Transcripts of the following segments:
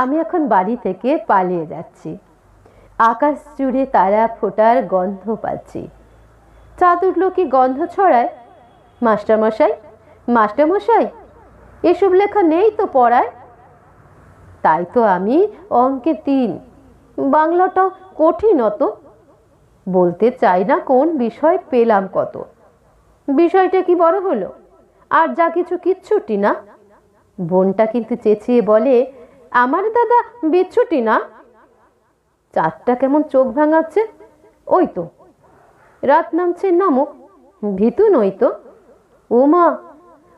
আমি এখন বাড়ি থেকে পালিয়ে যাচ্ছি। আকাশ জুড়ে তারা ফোটার গন্ধ পাচ্ছি। চাদর লোকে গন্ধ ছড়ায়। মাস্টারমশাই মাস্টারমশাই, এসব লেখা নেই তো পড়ায়? তাই তো আমি অঙ্কে তিন। বাংলাটা কঠিন অত। বলতে চাই না কোন বিষয়, পেলাম কত। বিষয়টা কি বড় হলো? আর যা কিছু কিচ্ছুটি না? বোনটা কিন্তু চেঁচিয়ে বলে আমার দাদা বিচ্ছুটি না? চারটা কেমন চোখ ভাঙাচ্ছে? ওই তো। রাত নামছে নামুক ভীতু নই তো। ও মা,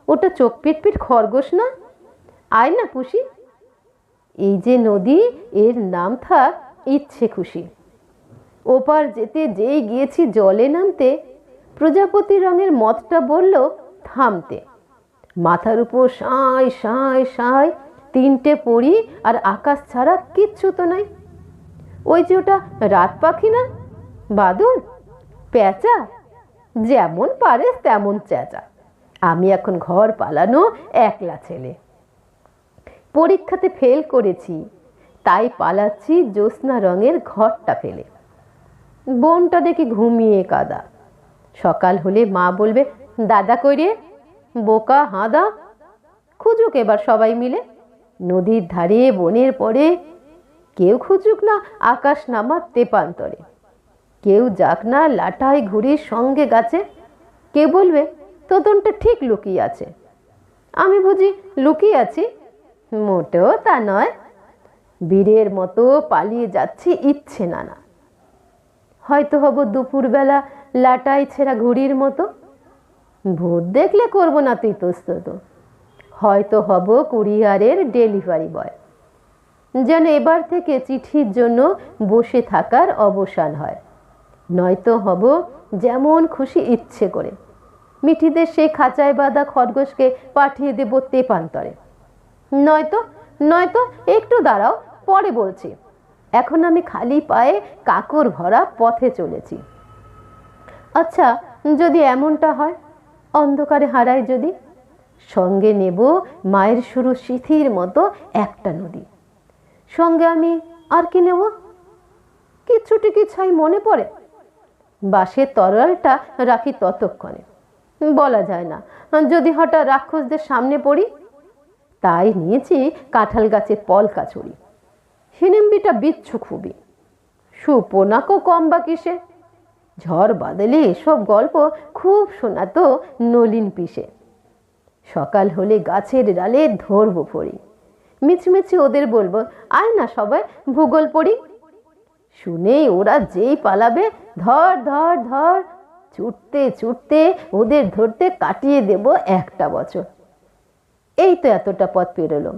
ওটা চোখ পিট পিট খরগোশ না? আয় না পুষি। এই যে নদী, এর নাম থাক ইচ্ছে খুশি। ওপার যেতে যেই গিয়েছি জলে নামতে, প্রজাপতি রঙের মতটা বলল থামতে। মাথার উপর সাঁই সাঁই সাঁই তিনটে পড়ি আর আকাশ ছাড়া কিচ্ছু তো নাই। ওই যে ওটা রাত পাখি না? বাদুর পেঁচা? যেমন পারে তেমন চেঁচা। আমি এখন ঘর পালানো একলা ছেলে। পরীক্ষাতে ফেল করেছি, তাই পালাচ্ছি জ্যোৎস্না রঙের ঘরটা ফেলে। বোনটা দেখি ঘুমিয়ে কাদা। সকাল হলে মা বলবে, দাদা কইরে বোকা, হাঁদা? খুঁজুক এবার সবাই মিলে। নদীর ধারে, বনের পরে কেউ খুঁজুক না আকাশ নামা তেপান্তরে। কেউ যাক না লাটাই ঘুড়ির সঙ্গে গাছে। কে বলবে তোদনটা ঠিক লুকিয়ে আছে। আমি বুঝি, লুকিয়ে আছি? মোটেও তা নয়। বীরের মতো পালিয়ে যাচ্ছি ইচ্ছে না না হয়তো হব দুপুরবেলা লাটাই ছেঁড়া ঘুড়ির মতো। ভূত দেখলে করব না তুই তো। হয়তো হব কুরিয়ারের ডেলিভারি বয়। যেন এবার থেকে চিঠির জন্য বসে থাকার অবসান হয়। নয়তো হব যেমন খুশি ইচ্ছে করে। মিঠিদের সেই খাঁচায় বাঁধা খরগোশকে পাঠিয়ে দেব তেপান্তরে। নয়তো নয়তো একটু দাঁড়াও, পরে বলছি। এখন আমি খালি পায়ে কাকর ভরা পথে চলেছি। আচ্ছা যদি এমনটা হয়, অন্ধকারে হারায় যদি? সঙ্গে নেব মায়ের শুরু শিথির মতো একটা নদী। সঙ্গে আমি আর কি নেব? কিচ্ছুটি কি ছাই মনে পড়ে। বাঁশের তরলটা রাখি ততক্ষণে। বলা যায় না, যদি হঠাৎ রাক্ষসদের সামনে পড়ি, তাই নিয়েছি কাঁঠাল গাছের পলকা ছড়ি হিনিম্বিটা বিচ্ছু খুবই। সুপোনাকও কম বা কিসে? ঝড় বাদলে এসব গল্প খুব শোনাতো নলিন পিসে। সকাল হলে গাছের ডালে ধরবো পড়ি। মিছমিছি ওদের বলব, আয় না সবাই, ভূগোল পড়ি। শুনেই ওরা যেই পালাবে, ধর ধর ধর, ছুটতে ছুটতে ওদের ধরতে কাটিয়ে দেব একটা বছর। এই তো এতটা পথ পেরোলাম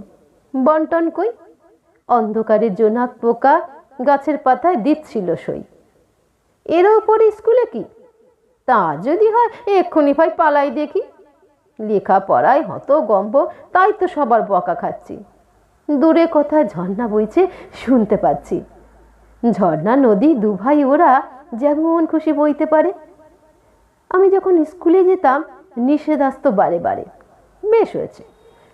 বন্টন কই? অন্ধকারের জোনাক পোকা গাছের পাতায় দিচ্ছিল সই। এর ওপরে স্কুলে কি? তা যদি হয়, এক্ষুনি ভাই পালাই দেখি। লেখাপড়ায় হত গম্ব তাই তো সবার বকা খাচ্ছি। দূরে কোথায় ঝর্ণা বইছে শুনতে পাচ্ছি। ঝর্ণা নদী দুভাই ওরা যেমন খুশি বইতে পারে। আমি যখন স্কুলে যেতাম নিষেধাস্ত বারে বারে। বেশ হয়েছে।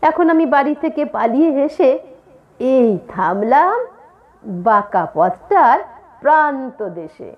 এখন আমি বাড়ি থেকে পালিয়ে এসে এই থামলাম বাঁকা পথটার প্রান্ত দেশে।